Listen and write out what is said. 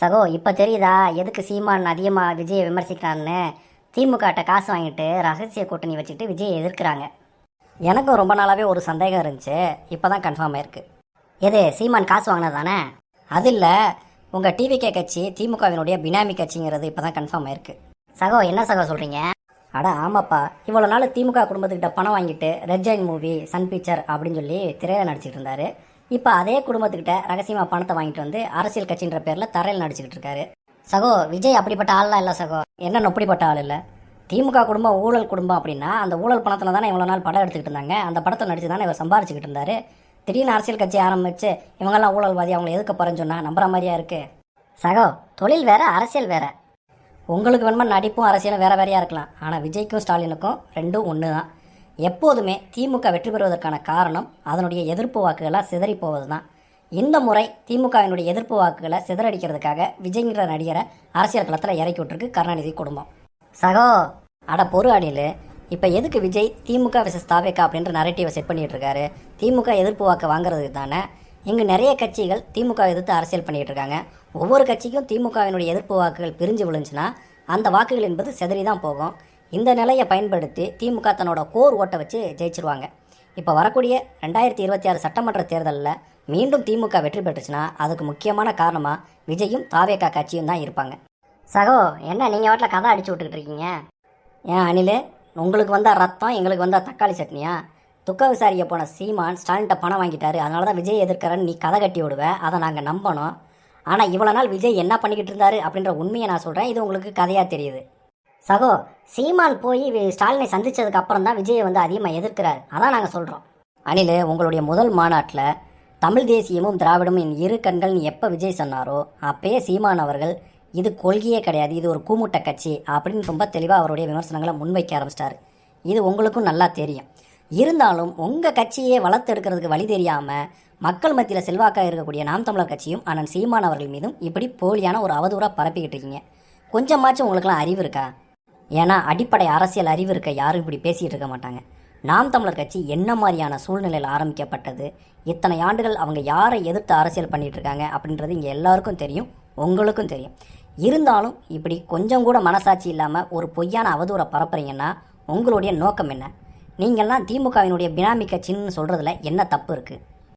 சகோ இப்போ தெரியுதா? எதுக்கு சீமான் அதிகமாக விஜயை விமர்சிக்கிறான்னு? திமுகட்ட காசு வாங்கிட்டு ரகசிய கூட்டணி வச்சுட்டு விஜயை எதிர்க்கிறாங்க. எனக்கும் ரொம்ப நாளாகவே ஒரு சந்தேகம் இருந்துச்சு. இப்போ தான் கன்ஃபார்ம் ஆயிருக்கு. எது சீமான் காசு வாங்கினது தானே? அது இல்லை உங்கள் டிவிகே கட்சி திமுகவினுடைய பினாமி கட்சிங்கிறது இப்போ தான் கன்ஃபார்ம் ஆயிருக்கு. சகோ என்ன சகோ சொல்கிறீங்க அட ஆமாப்பா. இவ்வளோ நாள் திமுக குடும்பத்துக்கிட்ட பணம் வாங்கிட்டு red giant movie sun picture அப்படின்னு சொல்லி திரையில நடிச்சிட்டு இருந்தாரு. இப்போ அதே குடும்பத்துக்கிட்ட ரகசியமாக பணத்தை வாங்கிட்டு வந்து அரசியல் கட்சின்ற பேரில் தரையில் நடிச்சுக்கிட்டு இருக்காரு. சகோ விஜய் அப்படிப்பட்ட ஆள்லாம் இல்லை சகோ. என்ன நொப்படிப்பட்ட ஆள் இல்லை? திமுக குடும்பம் ஊழல் குடும்பம் அப்படின்னா அந்த ஊழல் பணத்தில் தானே இவ்வளோ நாள் படம் எடுத்துக்கிட்டு இருந்தாங்க. அந்த படத்தை நடிச்சு தானே இவர் சம்பாரிச்சுக்கிட்டு இருந்தாரு. திடீர்னு அரசியல் கட்சி ஆரம்பித்து இவங்கெல்லாம் ஊழல்வாதி அவங்களை எதுக்க போகிறேன்னு சொன்னால் நம்புற மாதிரியா இருக்குது சகோ தொழில் வேற அரசியல் வேற. உங்களுக்கு வேணுமா நடிப்பும் அரசியலும் வேற வேறையா இருக்கலாம். ஆனால் விஜய்க்கும் ஸ்டாலினுக்கும் ரெண்டும் ஒன்று தான் எப்போதுமே திமுக வெற்றி பெறுவதற்கான காரணம் அதனுடைய எதிர்ப்பு வாக்குகளாக சிதறி போவது தான் இந்த முறை திமுகவினுடைய எதிர்ப்பு வாக்குகளை சிதறடிக்கிறதுக்காக விஜய்ங்கிற நடிகரை அரசியல் களத்தில் இறக்கி விட்டுருக்கு கருணாநிதி குடும்பம். சகோ அட பொறு அணில் இப்போ எதுக்கு விஜய் திமுக விசஸ் தாவேக்கா அப்படின்ற நரேட்டிவை செட் பண்ணிகிட்டு இருக்காரு? திமுக எதிர்ப்பு வாக்கு வாங்குறதுக்கு தானே? இங்கு நிறைய கட்சிகள் திமுக எதிர்த்து அரசியல் பண்ணிகிட்டு இருக்காங்க. ஒவ்வொரு கட்சிக்கும் திமுகவினுடைய எதிர்ப்பு வாக்குகள் பிரிஞ்சு விழுந்துச்சுன்னா அந்த வாக்குகள் என்பது சிதறி தான் போகும். இந்த நிலையை பயன்படுத்தி திமுக தன்னோட கோர் ஓட்டை வச்சு ஜெயிச்சிருவாங்க. இப்போ வரக்கூடிய ரெண்டாயிரத்தி இருபத்தி ஆறு சட்டமன்ற தேர்தலில் மீண்டும் திமுக வெற்றி பெற்றுச்சுன்னா அதுக்கு முக்கியமான காரணமாக விஜயும் தாவேக்கா கட்சியும் தான் இருப்பாங்க. சகோ என்ன நீங்கள் வாட்டில் கதை அடிச்சு விட்டுக்கிட்டு இருக்கீங்க? ஏன் அனில் உங்களுக்கு வந்தால் ரத்தம் எங்களுக்கு வந்தால் தக்காளி சட்னியா? துக்க விசாரிக்க போன சீமான் ஸ்டாலின்ட்ட பணம் வாங்கிட்டாரு அதனால தான் விஜய் எதிர்க்கிறன்னு நீ கதை கட்டி விடுவ அதை நாங்கள் நம்பணும். ஆனால் இவ்வளோ நாள் விஜய் என்ன பண்ணிக்கிட்டு இருந்தாரு அப்படின்ற உண்மையை நான் சொல்கிறேன் இது உங்களுக்கு கதையாக தெரியுது. சகோ சீமான் போய் ஸ்டாலினை சந்திச்சதுக்கு அப்புறம் தான் விஜயை வந்து அதிகமாக எதிர்க்கிறார். அதான் நாங்கள் சொல்கிறோம் அனில் உங்களுடைய முதல் மாநாட்டில் தமிழ் தேசியமும் திராவிடமும் என் இரு கண்கள்னு எப்போ விஜய் சொன்னாரோ அப்பயே சீமான் அவர்கள் இது கொள்கையே கிடையாது இது ஒரு கூமுட்ட கட்சி அப்படின்னு ரொம்ப தெளிவாக அவருடைய விமர்சனங்களை முன்வைக்க ஆரம்பிச்சிட்டாரு. இது உங்களுக்கும் நல்லா தெரியும். இருந்தாலும் உங்கள் கட்சியே வளர்த்தெடுக்கிறதுக்கு வழி தெரியாமல் மக்கள் மத்தியில் செல்வாக்காக இருக்கக்கூடிய நாம் தமிழர் கட்சியும் அண்ணன் சீமான் அவர்கள் மீதும் இப்படி போலியான ஒரு அவதூறாக பரப்பிக்கிட்டு இருக்கீங்க. கொஞ்சமாச்சும் உங்களுக்கெல்லாம் அறிவு இருக்கா? ஏன்னா அடிப்படை அரசியல் அறிவு இருக்க யாரும் இப்படி பேசிகிட்டு இருக்க மாட்டாங்க. நாம் தமிழர் கட்சி என்ன மாதிரியான சூழ்நிலையில் ஆரம்பிக்கப்பட்டது இத்தனை ஆண்டுகள் அவங்க யாரை எதிர்த்து அரசியல் பண்ணிகிட்டு இருக்காங்க அப்படின்றது இங்கே எல்லாருக்கும் தெரியும் உங்களுக்கும் தெரியும். இருந்தாலும் இப்படி கொஞ்சம் கூட மனசாட்சி இல்லாமல் ஒரு பொய்யான அவதூறை பரப்புறீங்கன்னா உங்களுடைய நோக்கம் என்ன? நீங்கள்லாம் திமுகவினுடைய பினாமி கட்சின்னு சொல்கிறதுல என்ன தப்பு இருக்குது